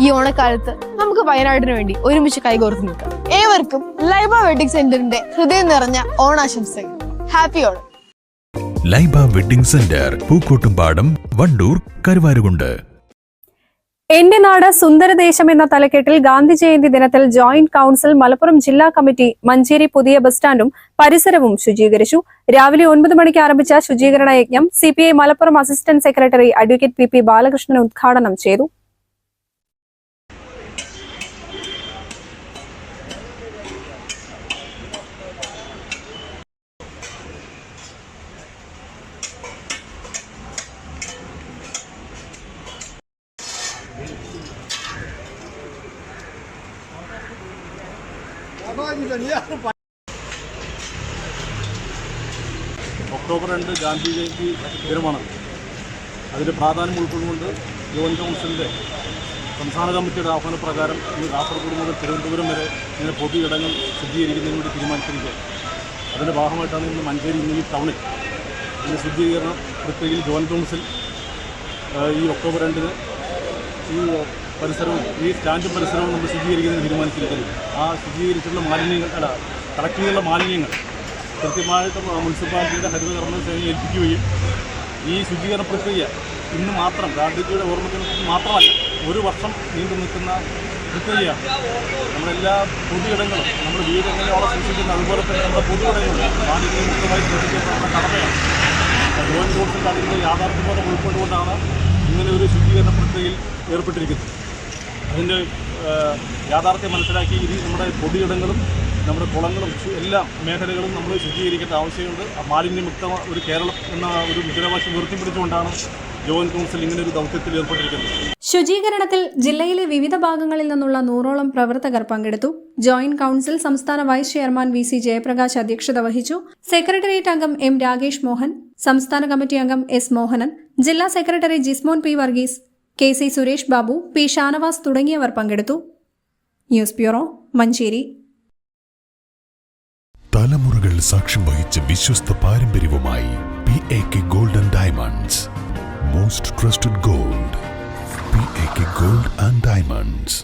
ഈ ഓണക്കാലത്ത് നമുക്ക് വയനാടിന് വേണ്ടി ഒരുമിച്ച് കൈകോർത്ത് നിൽക്കാം. ഏവർക്കും ലൈബ വെഡിങ് സെന്ററിന്റെ ഹൃദയം നിറഞ്ഞ ഓണാശംസകൾ. Happy Onam. Laiba wedding center Pookkottumpadam Wandoor Karuvarakundu. എന്റെ നാട് സുന്ദരദേശം എന്ന തലക്കെട്ടിൽ ഗാന്ധി ജയന്തി ദിനത്തിൽ ജോയിന്റ് കൌൺസിൽ മലപ്പുറം ജില്ലാ കമ്മിറ്റി മഞ്ചേരി പുതിയ ബസ് സ്റ്റാൻഡും പരിസരവും ശുചീകരിച്ചു. രാവിലെ ഒൻപത് മണിക്ക് ആരംഭിച്ച ശുചീകരണ യജ്ഞം CPI Malappuram assistant secretary advocate P P Balakrishnan ഉദ്ഘാടനം ചെയ്തു. ഒക്ടോബർ രണ്ട് ഗാന്ധി ജയന്തി ദിനമാണ്. അതിന്റെ പ്രാധാന്യം ഉൾക്കൊണ്ടുകൊണ്ട് യുവൻ കൗൺസിലിന്റെ സംസ്ഥാന കമ്മിറ്റിയുടെ ആഹ്വാനപ്രകാരം ഈ കാസർഗോഡ് മുതൽ തിരുവനന്തപുരം വരെ ഇങ്ങനെ പൊതു ഇടങ്ങൾ ശുദ്ധീകരിക്കുന്നതിന് വേണ്ടി തീരുമാനിച്ചിരിക്കുക അതിന്റെ ഭാഗമായിട്ടാണ് ഇന്ന് മഞ്ചേരി ഇന്ന് ഈ ടൗണിൽ ഈ ശുദ്ധീകരണം പ്രത്യേകിച്ച് ജോയിൻ കൗൺസിൽ ഈ ഒക്ടോബർ രണ്ടിന് ഈ പരിസരവും ഈ സ്റ്റാൻഡ് പരിസരവും നമ്മൾ ശുചീകരിക്കുന്നത് തീരുമാനിച്ചിരിക്കുന്നത് ആ ശുചീകരിച്ചിട്ടുള്ള മാലിന്യങ്ങൾ അല്ല കളക്ട് ചെയ്തുള്ള മാലിന്യങ്ങൾ കൃത്യമായിട്ട് മുനിസിപ്പാലിറ്റിയുടെ ഹരിതകർമ്മ സേനയെ ഏൽപ്പിക്കുകയും ഈ ശുചീകരണ പ്രക്രിയ ഇന്ന് മാത്രം ഗാന്ധിജിയുടെ ഓർമ്മദിനത്തിൽ മാത്രമല്ല ഒരു വർഷം നീണ്ടു നിൽക്കുന്ന പ്രക്രിയയാണ്. നമ്മളെല്ലാ പൊതുയിടങ്ങളും നമ്മുടെ വീട് എങ്ങനെയാണ് സൂക്ഷിക്കുന്നത് അതുപോലെ തന്നെ നമ്മുടെ പൊതുയിടങ്ങളും മാലിന്യം മുക്തമായി ശ്രദ്ധിക്കേണ്ട കടമയാണ്. ജോയിൻ കോഴ്സിന്റെ അതിന്റെ യാഥാർത്ഥ്യബോധം ഉൾക്കൊണ്ടുകൊണ്ടാണ് ഇങ്ങനെ ഒരു ശുചീകരണ പ്രക്രിയയിൽ ഏർപ്പെട്ടിരിക്കുന്നത്. അതിന്റെ യാഥാർത്ഥ്യം മനസ്സിലാക്കി ഇനി നമ്മുടെ പൊടിയിടങ്ങളും നമ്മുടെ കുളങ്ങളും എല്ലാ മേഖലകളും നമ്മൾ ശുചീകരിക്കേണ്ട ആവശ്യമുണ്ട്. മാലിന്യമുക്ത ഒരു കേരളം എന്ന ഒരു മുദ്രാവാശി ഉയർത്തിപ്പിടിച്ചുകൊണ്ടാണ് ജോയിൻ കൗൺസിൽ ഇങ്ങനെ ഒരു ദൗത്യത്തിൽ ഏർപ്പെട്ടിരിക്കുന്നത്. ശുചീകരണത്തിൽ ജില്ലയിലെ വിവിധ ഭാഗങ്ങളിൽ നിന്നുള്ള നൂറോളം പ്രവർത്തകർ പങ്കെടുത്തു. ജോയിന്റ് കൌൺസിൽ സംസ്ഥാന vice chairman V C Jayaprakash അധ്യക്ഷത വഹിച്ചു. സെക്രട്ടേറിയറ്റ് അംഗം എം രാകേഷ് മോഹൻ സംസ്ഥാന കമ്മിറ്റി അംഗം എസ് മോഹനൻ ജില്ലാ secretary Jismon P Varghese K C Suresh Babu P Shanavas തുടങ്ങിയവർ പങ്കെടുത്തു. News bureau Manjeri. തലമുറകൾ സാക്ഷ്യം വഹിച്ച വിശ്വസ്ത പാരമ്പര്യവുമായി P A K golden diamonds. Most trusted gold P A K gold and diamonds.